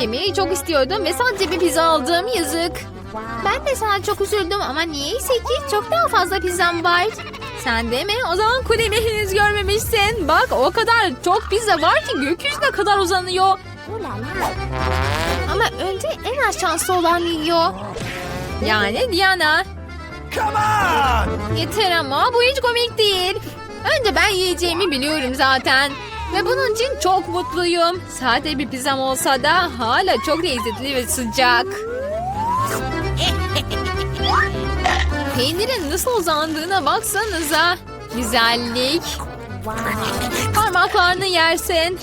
yemeyi çok istiyordum ve sadece bir pizza aldım yazık. Ben de sana çok üzüldüm ama niyeyse ki çok daha fazla pizzam var. Sen de mi? O zaman kulemi henüz görmemişsin. Bak o kadar çok pizza var ki gökyüzüne kadar uzanıyor. Ama önce en az şanslı olan yiyor. Yani Diana. Come on! Yeter ama bu hiç komik değil. Önce ben yiyeceğimi biliyorum zaten. Ve bunun için çok mutluyum. Sade bir pizzam olsa da hala çok lezzetli ve sıcak. Peynirin nasıl uzandığına baksanıza. Güzellik. Parmaklarını yersin.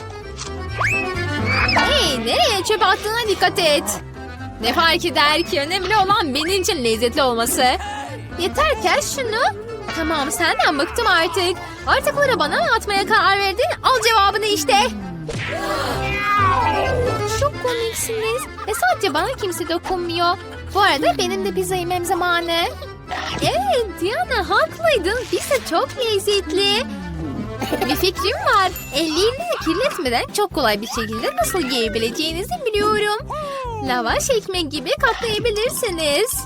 Hey nereye çöp attığına dikkat et. Ne fark eder ki önemli olan benim için lezzetli olması. Yeter kes şunu. Tamam senden bıktım artık. Artıkları bana mı atmaya karar verdin? Al cevabını işte. Çok komiksiniz. Ve sadece bana kimse dokunmuyor. Bu arada benim de pizza yemem zamanı. Evet Diana haklıydın. Pizza çok lezzetli. Bir fikrim var. Ellerini kirletmeden çok kolay bir şekilde nasıl yiyebileceğinizi biliyorum. Lavaş ekmek gibi katlayabilirsiniz.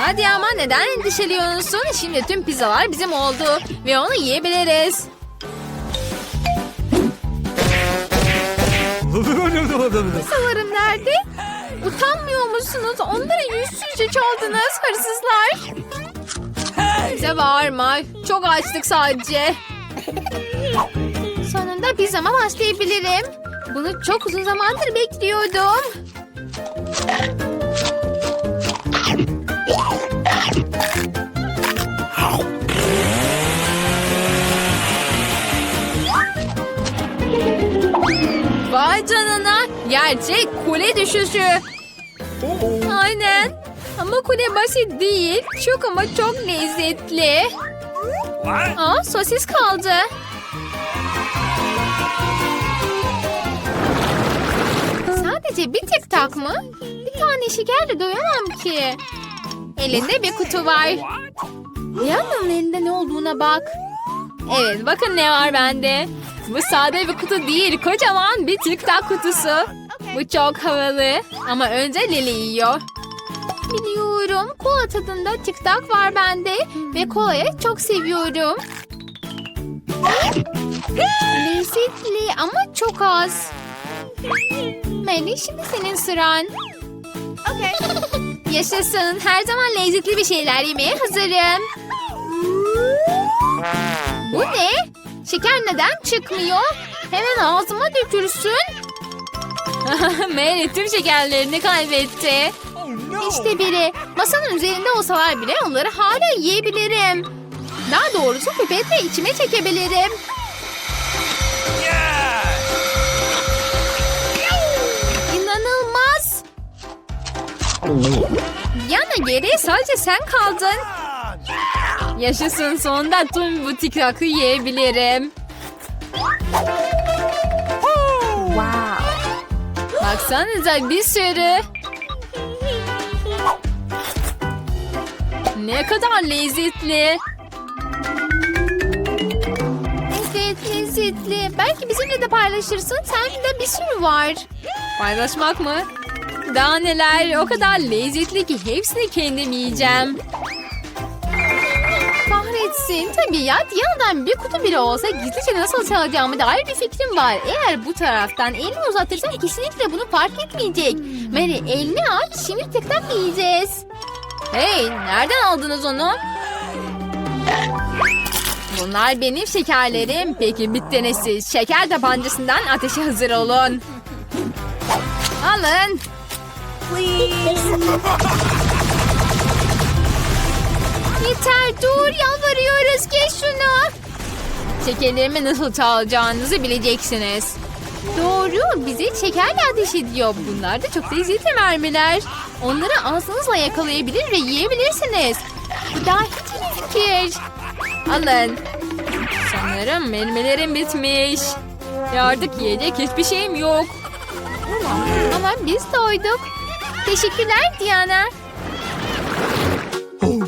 Hadi ama neden endişeliyorsun? Şimdi tüm pizzalar bizim oldu ve onu yiyebiliriz. Pizzalarım nerede? Utanmıyor musunuz? Onları yüzsüzce çaldınız hırsızlar. Bize bağırma. Çok açtık sadece. Sonunda pizzama başlayabilirim. Bunu çok uzun zamandır bekliyordum. Vay canına. Gerçek kule düşüşü. Aynen. Ama kule basit değil. Çok ama çok lezzetli. Aa sosis kaldı. Sadece bir tek tak mı? Bir tane şekerle doyamam ki. Elinde bir kutu var. Diana'nın elinde ne olduğuna bak. Evet bakın ne var bende. Bu sade bir kutu değil kocaman bir tic tac kutusu. Bu çok havalı ama önce Lili yiyor. Biliyorum kola tadında tic tac var bende ve kolayı çok seviyorum. Lezzetli ama çok az. Melih şimdi senin sıran. Yaşasın her zaman lezzetli bir şeyler yemeye hazırım. Şeker neden çıkmıyor? Hemen ağzıma dökülsün. Mary tüm şekerlerini kaybetti. İşte biri. Masanın üzerinde olsalar bile onları hala yiyebilirim. Daha doğrusu pipetle içime çekebilirim. İnanılmaz. Yana geri sadece sen kaldın. Yaşasın sonunda tüm bu tikrakı yiyebilirim. Baksanıza bir sürü. Ne kadar lezzetli. Evet lezzetli. Belki bizimle de paylaşırsın. Sende bir sürü var. Paylaşmak mı? Daha neler o kadar lezzetli ki hepsini kendim yiyeceğim. Kahretsin. Tabii ya Diana'dan bir kutu bile olsa gizlice nasıl çalacağımı dair bir fikrim var. Eğer bu taraftan elini uzatırsan kesinlikle bunu fark etmeyecek. Mary elini aç şimdi tek tak yiyeceğiz. Hey nereden aldınız onu? Bunlar benim şekerlerim. Peki bittiniz siz. Şeker tabancasından ateşe hazır olun. Alın. Yeter dur yalvarıyoruz geç şunu. Şekerlerimi nasıl çalacağınızı bileceksiniz. Doğru, bizi şekerle ateş ediyor. Bunlar da çok lezzetli mermiler. Onları ağzınızla yakalayabilir ve yiyebilirsiniz. Bu daha hiç iyi fikir. Alın. Sanırım mermilerim bitmiş. Ve artık yiyecek hiçbir şeyim yok. Ama biz doyduk. Teşekkürler Diana.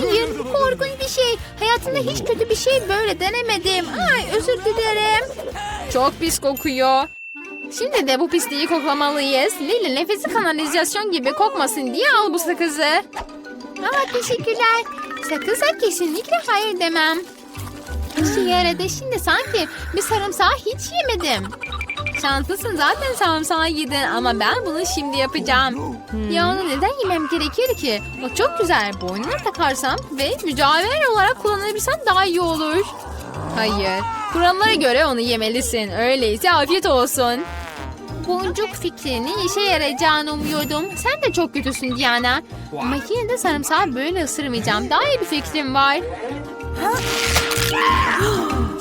Hayır bu korkunç bir şey. Hayatımda hiç kötü bir şey böyle denemedim. Ay özür dilerim. Çok pis kokuyor. Şimdi de bu pisliği koklamalıyız. Lili nefesi kanalizasyon gibi kokmasın diye al bu sakızı. Aa teşekkürler. Sakıza kesinlikle hayır demem. İşe yaradı. Şimdi sanki bir sarımsağı hiç yemedim. Şanslısın zaten sarımsağı yedin ama ben bunu şimdi yapacağım. Ya onu neden yemem gerekir ki? O çok güzel. Boynuna takarsam ve mücadele olarak kullanabilsem daha iyi olur. Hayır. Kurallara göre onu yemelisin. Öyleyse afiyet olsun. Boncuk fikrinin işe yarayacağını umuyordum. Sen de çok kötüsün Diana. Ama yine de sarımsağı böyle ısırmayacağım. Daha iyi bir fikrim var.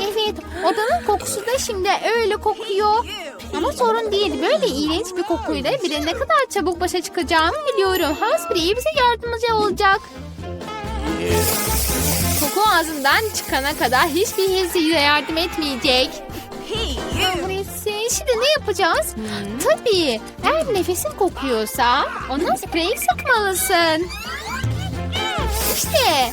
Evet, odanın kokusu da şimdi öyle kokuyor. Ama sorun değil. Böyle iğrenç bir kokuyla bile ne kadar çabuk başa çıkacağımı biliyorum. Haspiri bize yardımcı olacak. Koku ağzından çıkana kadar hiçbir his yardım etmeyecek. Kahretsin. Şimdi ne yapacağız? Tabii. Eğer nefesin kokuyorsa ona sprey sıkmalısın. İşte.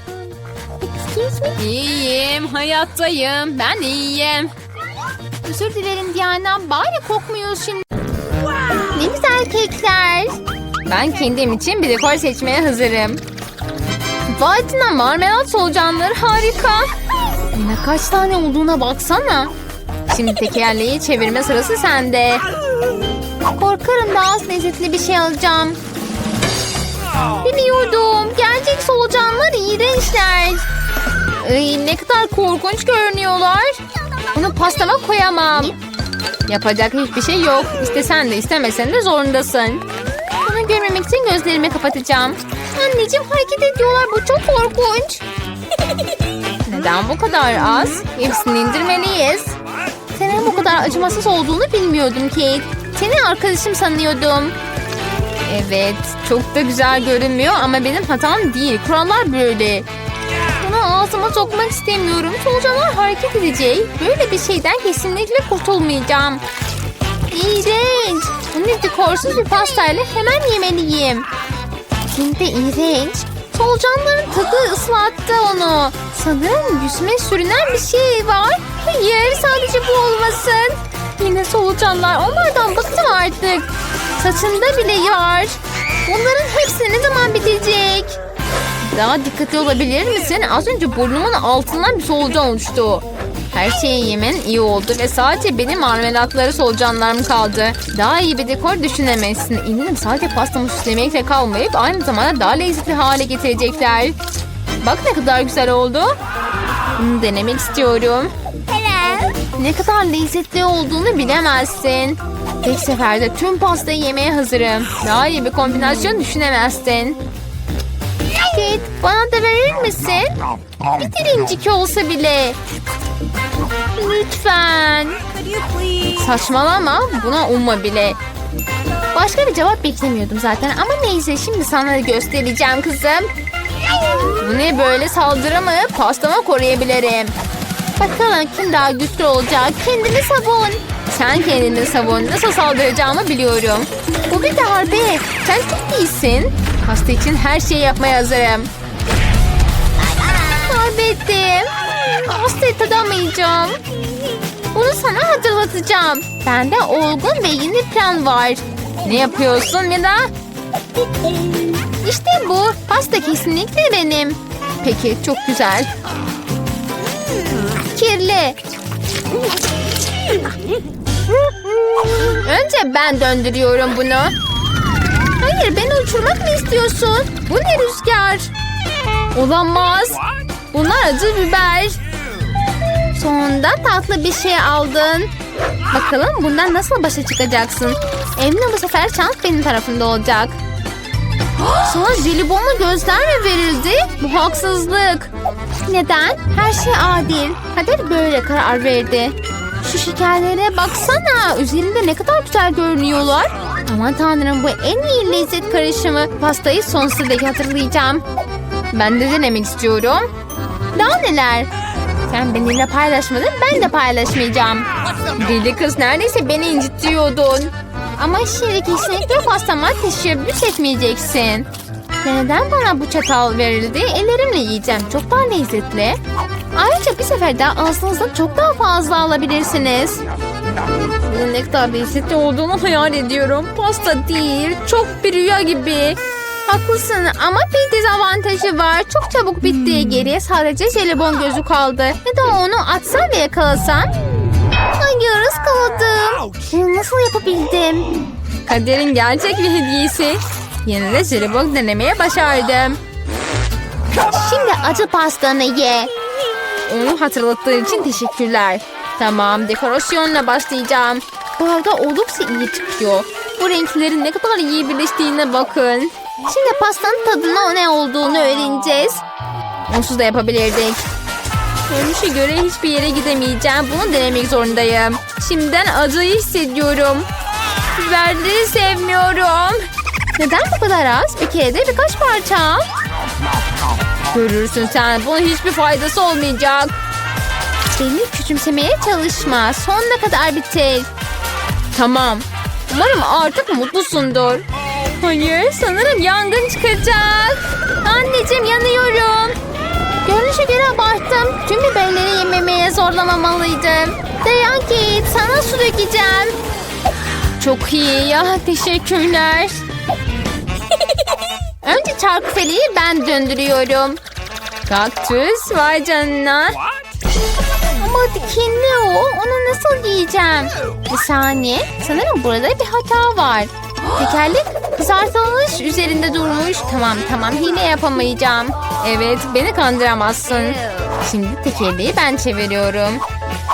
İyiyim, hayattayım. Ben iyiyim. Özür dilerim Diana. Bari kokmuyorsun. Ne güzel kekler. Ben kendim için bir dekor seçmeye hazırım. Vay marmelat solucanları harika. Yine kaç tane olduğuna baksana. Şimdi tekerleği çevirme sırası sende. Korkarım daha az lezzetli bir şey alacağım. Biliyordum. Gerçek solucanlar iğrençler. Ay, ne kadar korkunç görünüyorlar. Bunu pastama koyamam. Yapacak hiçbir şey yok. İstesen de istemesen de zorundasın. Bunu görmemek için gözlerimi kapatacağım. Anneciğim hareket ediyorlar. Bu çok korkunç. Neden bu kadar az? Hepsini indirmeliyiz. Senin bu kadar acımasız olduğunu bilmiyordum Kate. Seni arkadaşım sanıyordum. Evet, çok da güzel görünmüyor ama benim hatam değil. Kurallar böyle. Ağzıma sokmak istemiyorum. Solucanlar hareket edecek. Böyle bir şeyden kesinlikle kurtulmayacağım. İğrenç. Bunu dekorsuz bir pastayla hemen yemeliyim. Hem de iğrenç. Solucanların tadı ıslattı onu. Sanırım yüzüme sürünen bir şey var. Hayır sadece bu olmasın. Yine solucanlar. Onlardan bıktım artık. Saçında bile var. Bunların hepsi ne zaman bitecek? Daha dikkatli olabilir misin? Az önce burnumun altından bir solucan uçtu. Her şeyi yemen iyi oldu ve sadece benim marmelatları solucanlarım kaldı. Daha iyi bir dekor düşünemezsin. Eminim sadece pastamı süslemekle kalmayıp aynı zamanda daha lezzetli hale getirecekler. Bak ne kadar güzel oldu. Bunu denemek istiyorum. Ne kadar lezzetli olduğunu bilemezsin. Tek seferde tüm pastayı yemeye hazırım. Daha iyi bir kombinasyon düşünemezsin. Kate bana da verir misin? Bir dilincik olsa bile. Lütfen. Saçmalama buna umma bile. Başka bir cevap beklemiyordum zaten ama neyse şimdi sana göstereceğim kızım. Bu ne böyle saldırı mı? Pastama koruyabilirim. Bakalım kim daha güçlü olacak. Kendini savun. Sen kendini savun. Nasıl saldıracağımı biliyorum. Bu bir darbe. Sen çok iyisin. Pasta için her şeyi yapmaya hazırım. Kaybettim. Pastayı tadamayacağım. Bunu sana hatırlatacağım. Bende olgun ve yeni plan var. Ne yapıyorsun Mila? İşte bu. Pasta kesinlikle benim. Peki çok güzel. Kirli. Önce ben döndürüyorum bunu. Hayır beni uçurmak mı istiyorsun? Bu ne rüzgar? Olamaz. Bunlar acı biber. Sonunda tatlı bir şey aldın. Bakalım bundan nasıl başa çıkacaksın? Eminim bu sefer şans benim tarafında olacak. Sana jelibonla gözler mi verildi? Bu haksızlık. Neden? Her şey adil. Kader böyle karar verdi. Şu şekerlere baksana. Üzerinde ne kadar güzel görünüyorlar. Aman tanrım bu en iyi lezzet karışımı. Pastayı sonsuza dek hatırlayacağım. Ben de denemek istiyorum. Daha neler? Sen benimle paylaşmadın ben de paylaşmayacağım. Deli kız neredeyse beni incitiyordun. Ama şimdi kesinlikle pastama teşebbüs etmeyeceksin. Neden bana bu çatal verildi? Ellerimle yiyeceğim. Çok daha lezzetli. Ayrıca bir seferde ağzınızda çok daha fazla alabilirsiniz. Bunun ne kadar lezzetli olduğunu hayal ediyorum. Pasta değil, çok bir rüya gibi. Haklısın ama bir dezavantajı var. Çok çabuk bitti. Geriye sadece jelibon gözü kaldı. Ya da onu atsam ve yakalasam? Hayır ıskaladım. Bunu nasıl yapabildim? Kaderin gerçek bir hediyesi. Yine de jelibon denemeye başardım. Şimdi acı pastanı ye. Onu hatırlattığın için teşekkürler. Tamam dekorasyonla başlayacağım. Bu arada oldukça iyi çıkıyor. Bu renklerin ne kadar iyi birleştiğine bakın. Şimdi pastanın tadına ne olduğunu öğreneceğiz. Onsuz da yapabilirdik. Görünüşe göre hiçbir yere gidemeyeceğim. Bunu denemek zorundayım. Şimdiden acıyı hissediyorum. Biberleri sevmiyorum. Neden bu kadar az? Bir kere de birkaç parça. Görürsün sen. Bunun hiçbir faydası olmayacak. Beni küçümsemeye çalışma. Sonuna kadar bitir. Tamam. Umarım artık mutlusundur. Hayır sanırım yangın çıkacak. Anneciğim yanıyorum. Görünüşe göre abarttım. Tüm biberleri yememeye zorlamamalıydım. Dayan Kate sana su dökeceğim. Çok iyi ya teşekkürler. Çarkıfeliği ben döndürüyorum. Kaktüs vay canına. Ama dikenli o. Onu nasıl yiyeceğim? Bir saniye. Sanırım burada bir hata var. Tekerlek kızartılmış üzerinde durmuş. Tamam tamam hile yapamayacağım. Evet beni kandıramazsın. Şimdi tekerleği ben çeviriyorum.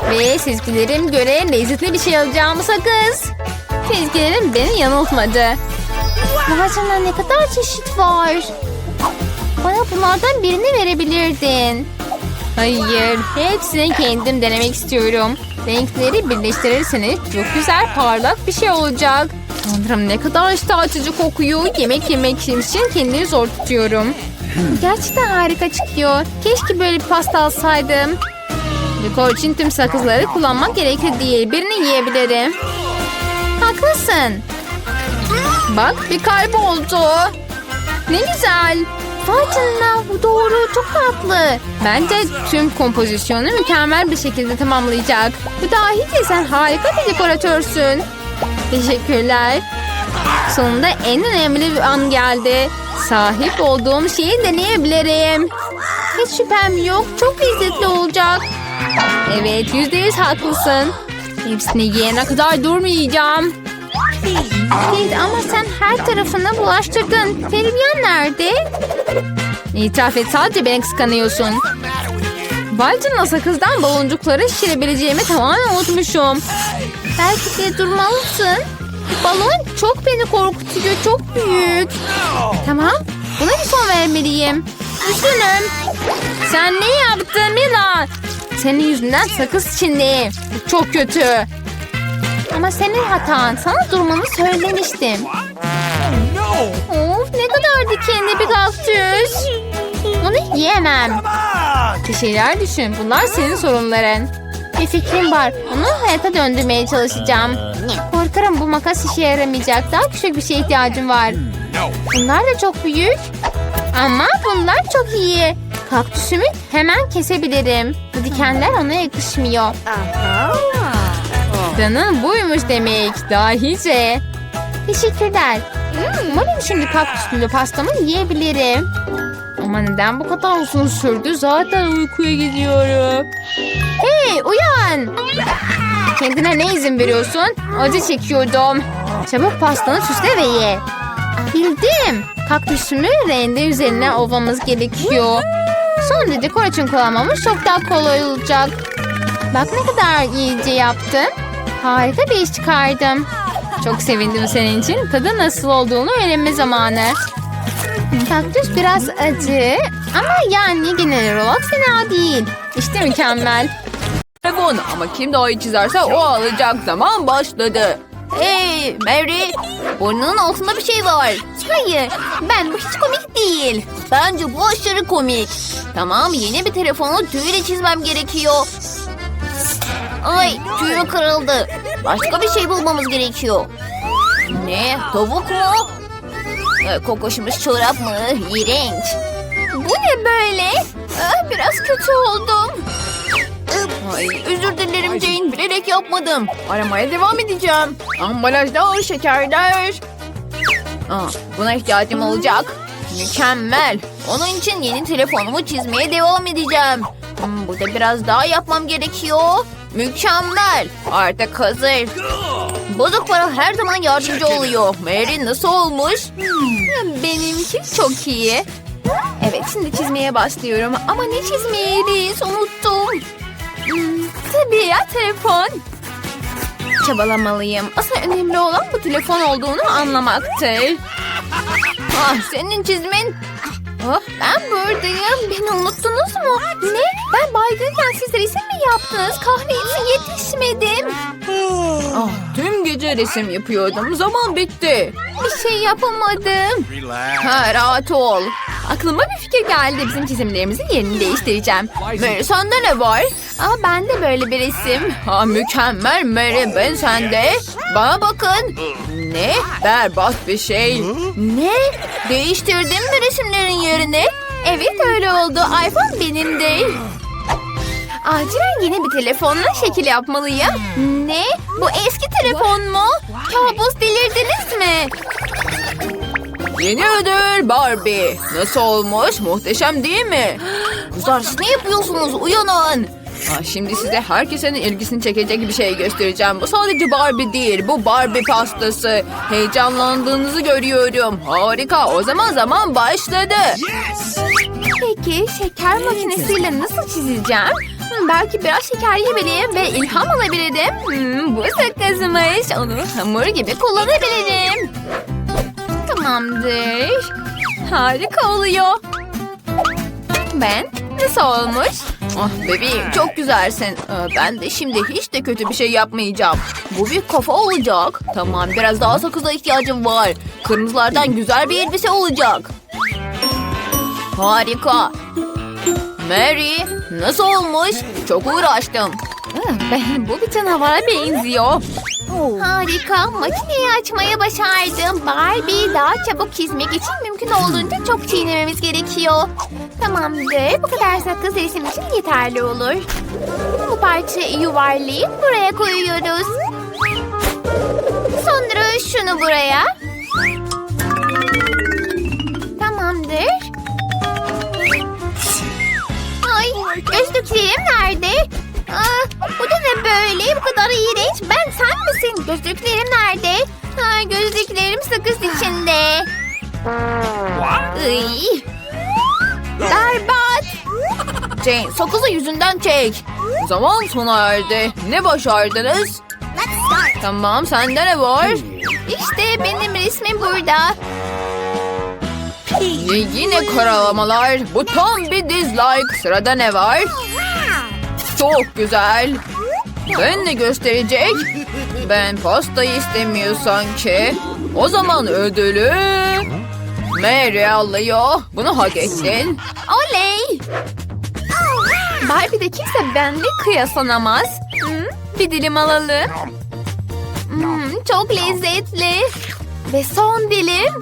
Ve sezgilerim göre lezzetli bir şey alacağımı sakız. Sezgilerim beni yanıltmadı. Canına ne kadar çeşit var. Bana bunlardan birini verebilirdin. Hayır, hepsini kendim denemek istiyorum. Renkleri birleştirirseniz çok güzel parlak bir şey olacak. Tanrım ne kadar iştah açıcı kokuyor. Yemek yemek için kendimi zor tutuyorum. Gerçekten harika çıkıyor. Keşke böyle bir pasta alsaydım. Dekor için tüm sakızları kullanmak gerekli değil. Birini yiyebilirim. Haklısın. Bak bir kalp oldu. Ne güzel. Vay bu doğru çok tatlı. Bence tüm kompozisyonu mükemmel bir şekilde tamamlayacak. Bu dahice sen harika bir dekoratörsün. Teşekkürler. Sonunda en önemli bir an geldi. Sahip olduğum şeyi deneyebilirim. Hiç şüphem yok. Çok lezzetli olacak. Evet yüzde yüz haklısın. Hepsini yiyene kadar durmayacağım. Kate ama sen her tarafına bulaştırdın. Feribyan nerede? İtiraf et sadece beni kıskanıyorsun. Canına sakızdan baloncukları şişirebileceğimi tamamen unutmuşum. Belki de durmalısın. Balon çok beni korkutuyor. Çok büyük. Tamam. Buna bir son vermeliyim. Üzgünüm. Sen ne yaptın Mila? Senin yüzünden sakız. Bu çok kötü. Ama senin hatan. Sana durmanı söylemiştim. No! Of ne kadar dikenli bir kaktüs. Onu yiyemem. Bir şeyler düşün. Bunlar senin sorunların. Bir fikrim var. Onu hayata döndürmeye çalışacağım. Korkarım bu makas işe yaramayacak. Daha küçük bir şeye ihtiyacım var. Bunlar da çok büyük. Ama bunlar çok iyi. Kaktüsümü hemen kesebilirim. Bu dikenler ona yakışmıyor. Planın buymuş demek. Dahice. Teşekkürler. Umarım şimdi kaktüslü pastamı yiyebilirim. Ama neden bu kadar uzun sürdü? Zaten uykuya gidiyorum. Hey uyan. Kendine ne izin veriyorsun? Acı çekiyordum. Çabuk pastanı süsle ve ye. Bildim. Kaktüsümü rende üzerine ovamız gerekiyor. Son dekor için kullanmamız çok daha kolay olacak. Bak ne kadar iyice yaptım. Harika bir iş çıkardım. Çok sevindim senin için. Tadı nasıl olduğunu öğrenme zamanı. Kaktüs biraz acı ama yani genel olarak fena değil. İşte mükemmel. Telefon ama kim daha iyi çizerse o alacak zaman başladı. Hey Mary burnunun altında bir şey var. Hayır ben bu hiç komik değil. Bence bu aşırı komik. Tamam yeni bir telefonu tüyüyle çizmem gerekiyor. Ay tüyüm kırıldı. Başka bir şey bulmamız gerekiyor. Ne tavuk mu? Ee, Kokoşmuş çorap mı? İğrenç. Bu ne böyle? Ah, biraz kötü oldum. Ay, özür dilerim Jane bilerek yapmadım. Aramaya devam edeceğim. Ambalajda şekerler. Aa, buna ihtiyacım olacak. Mükemmel. Onun için yeni telefonumu çizmeye devam edeceğim. Hmm, burada biraz daha yapmam gerekiyor. Mükemmel. Artık hazır. Bozuk para her zaman yardımcı oluyor. Mary nasıl olmuş? Benimki çok iyi. Evet şimdi çizmeye başlıyorum. Ama ne çizmeliyiz unuttum. Hmm, tabii ya telefon. Çabalamalıyım. Asıl önemli olan bu telefon olduğunu anlamaktır. Ah, senin çizmin Oh, ben buradayım. Beni unuttunuz mu? Ne? Ben baygınken siz resim mi yaptınız? Kahretsin yetişmedim. Ah, tüm gece resim yapıyordum. Zaman bitti. Bir şey yapamadım. Ha, rahat ol. Aklıma bir fikir geldi. Bizim çizimlerimizin yerini değiştireceğim. Mary sende ne var? Ama ben de böyle bir resim. Ha, mükemmel Mary ben sende. Bana bakın. Ne? Berbat bir şey. Ne? Değiştirdin mi resimlerin yerini? Evet öyle oldu. iPhone benim değil. Acilen yeni bir telefonla şekil yapmalıyım. Ne? Bu eski telefon mu? Kabus delirdiniz mi? Yeni ödül Barbie. Nasıl olmuş? Muhteşem değil mi? Kızlar siz ne yapıyorsunuz? Uyanın. Ah, şimdi size herkesin ilgisini çekecek bir şey göstereceğim. Bu sadece Barbie değil, bu Barbie pastası. Heyecanlandığınızı görüyorum. Harika, o zaman zaman başladı. Yes! Peki şeker makinesiyle nasıl çizeceğim? Hmm, belki biraz şeker yemeliyim ve ilham alabilirim. Hmm, bu sakızmış. Onu hamur gibi kullanabilirim. Tamamdır. Harika oluyor. Ben nasıl olmuş? Ah bebeğim çok güzelsin. Ee, Ben de şimdi hiç de kötü bir şey yapmayacağım. Bu bir kafa olacak. Tamam biraz daha sakıza ihtiyacım var. Kırmızılardan güzel bir elbise olacak. Harika. Mary nasıl olmuş? Çok uğraştım. Ben bu bir canavara benziyor. Harika. Makineyi açmaya başardım. Barbie daha çabuk çizmek için mümkün olduğunca çok çiğnememiz gerekiyor. Tamamdır. Bu kadar sakız resim için yeterli olur. Bu parçayı yuvarlayıp buraya koyuyoruz. Sonra şunu buraya. Tamamdır. Ay gözlüklerim nerede? Bu kadar iğrenç. Ben sen misin? Gözlüklerim nerede? Ha, gözlüklerim sakız içinde. Iy. Berbat. Jane sakızı yüzünden çek. Zaman sona erdi. Ne başardınız? Tamam sende ne var? İşte benim resmim burada. Ve yine karalamalar. Bu tam bir dislike. Sırada ne var? Çok güzel. Ben ne gösterecek? Ben pastayı istemiyorsan ki. O zaman ödülü... Mary alıyor. Bunu hak ettin. Oley. Barbie'de kimse benimle kıyaslanamaz. Hmm, bir dilim alalım. Hmm, çok lezzetli. Ve son dilim.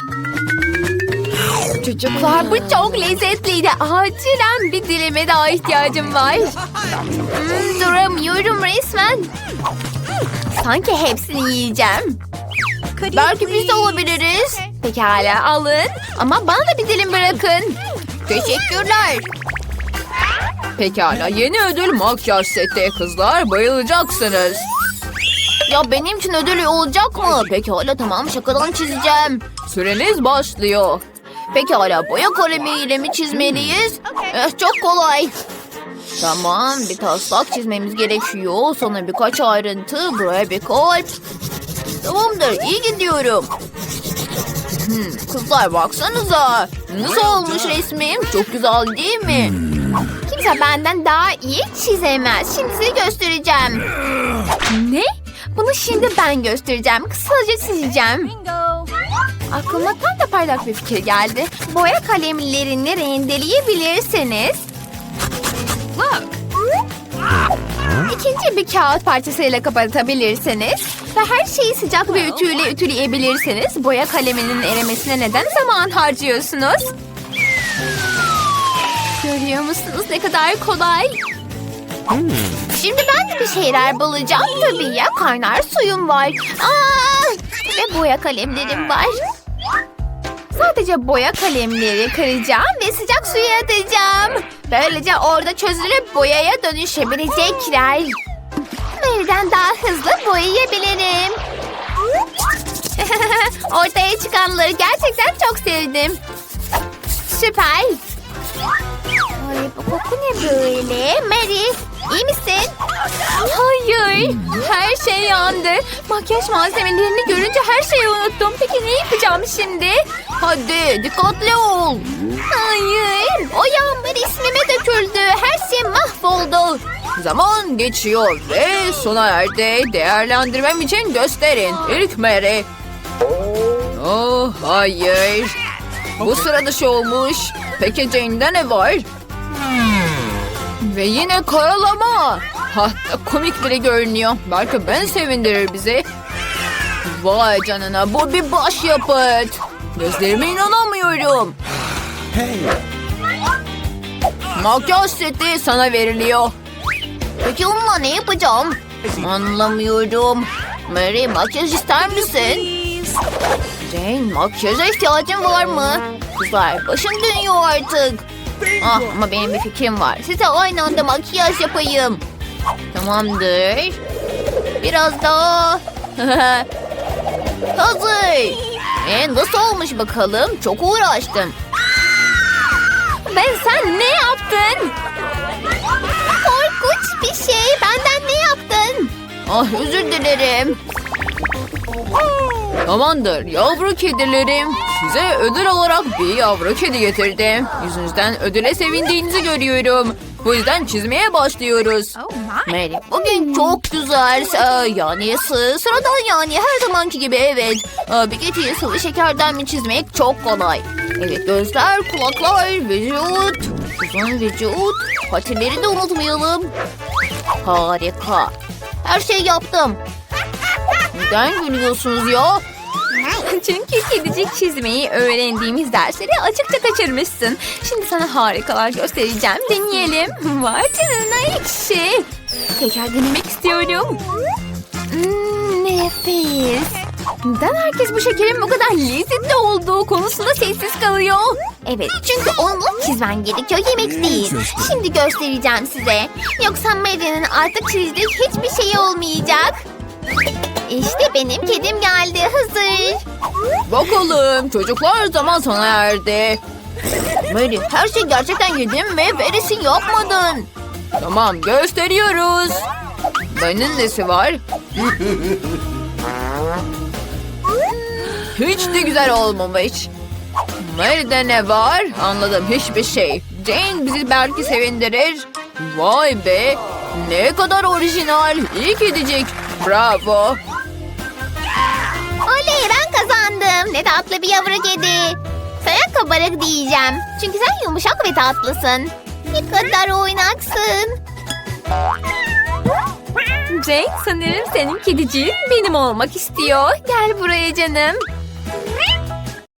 Çocuklar bu çok lezzetliydi. Acilen bir dilime daha ihtiyacım var. Hmm, duramıyorum resmen. Sanki hepsini yiyeceğim. Belki biz de olabiliriz. Pekala alın. Ama bana da bir dilim bırakın. Teşekkürler. Pekala yeni ödül makyaj seti. Kızlar bayılacaksınız. Ya benim için ödülü olacak mı? Pekala tamam şakadan çizeceğim. Süreniz başlıyor. Pekala boya kalemiyle mi çizmeliyiz? Eh, çok kolay. Tamam bir taslak çizmemiz gerekiyor. Sonra birkaç ayrıntı. Buraya bir kalp. Tamamdır iyi gidiyorum. Hmm, kızlar baksanıza. Nasıl olmuş resmim? Çok güzel değil mi? Kimse benden daha iyi çizemez. Şimdi size göstereceğim. Ne? Bunu şimdi ben göstereceğim. Kısaca çizeceğim. Aklıma tam da parlak bir fikir geldi. Boya kalemlerini rendeleyebilirsiniz. Look. İkinci bir kağıt parçasıyla kapatabilirsiniz. Ve her şeyi sıcak bir ütüyle ütüleyebilirsiniz. Boya kaleminin erimesine neden zaman harcıyorsunuz? Görüyor musunuz ne kadar kolay? Şimdi ben de bir şeyler bulacağım tabii ya. Kaynar suyum var. Aa! Ve boya kalemlerim var. Sadece boya kalemleri kıracağım ve sıcak suya atacağım. Böylece orada çözülüp boyaya dönüşebilecekler. Nereden daha hızlı boyayabilirim. Ortaya çıkanları gerçekten çok sevdim. Süper. Ay bu koku ne böyle? Mary iyi misin? Hayır. Her şey yandı. Makyaj malzemelerini görünce her şeyi unuttum. Peki ne yapacağım şimdi? Hadi dikkatli ol. Hayır. O yağmur ismime döküldü. Her şey mahvoldu. Zaman geçiyor ve sona erdi. Değerlendirmem için gösterin. İlk Mary. Oh hayır. Bu sıra dışı olmuş. Peki Jane'de ne var? Ve yine karalama. Hatta komik bile görünüyor. Belki ben sevindirir bizi. Vay canına bu bir başyapıt. Gözlerime inanamıyorum. Hey! Makyaj seti sana veriliyor. Peki onunla ne yapacağım? Anlamıyorum. Mary makyaj ister misin? Jane makyaja ihtiyacın var mı? Kızlar başım dönüyor artık. Ah ama benim bir fikrim var. Size aynı anda makyaj yapayım. Tamamdır. Biraz daha. Hazır. E, nasıl olmuş bakalım? Çok uğraştım. Ben sen ne yaptın? Korkunç bir şey. Benden ne yaptın? Ah özür dilerim. Tamamdır yavru kedilerim. Size ödül olarak bir yavru kedi getirdim. Yüzünüzden ödüle sevindiğinizi görüyorum. Bu yüzden çizmeye başlıyoruz. Mary bugün çok güzel. Ee, yani sı- sıradan yani her zamanki gibi evet. Ee, bir kediyi sıvı şekerden mi çizmek çok kolay. Evet gözler, kulaklar, vücut, uzun vücut, patileri de unutmayalım. Harika. Her şey yaptım. Neden gülüyorsunuz ya? Çünkü kedicik çizmeyi öğrendiğimiz dersleri açıkça kaçırmışsın. Şimdi sana harikalar göstereceğim. Deneyelim. Vay canına ekşi. Tekrar denemek istiyorum. Hmm, nefis. Neden herkes bu şekerin bu kadar lezzetli olduğu konusunda sessiz kalıyor? Evet çünkü onu çizmen gerekiyor yemek değil. Şimdi göstereceğim size. Yoksa Mary'nin artık çizecek hiçbir şey olmayacak. İşte benim kedim geldi hazır. Bakalım çocuklar zaman sona erdi. Mary her şey gerçekten yedin mi? Veresin yapmadın. Tamam gösteriyoruz. Benim nesi var? Hiç de güzel olmamış. Mary'de ne var? Anladım hiçbir şey. Jane bizi belki sevindirir. Vay be. Ne kadar orijinal. İyi kedicik. Bravo. Oley ben kazandım. Ne tatlı bir yavru kedi. Sana kabarık diyeceğim. Çünkü sen yumuşak ve tatlısın. Ne kadar oynaksın. Jake sanırım senin kediciğin benim olmak istiyor. Gel buraya canım.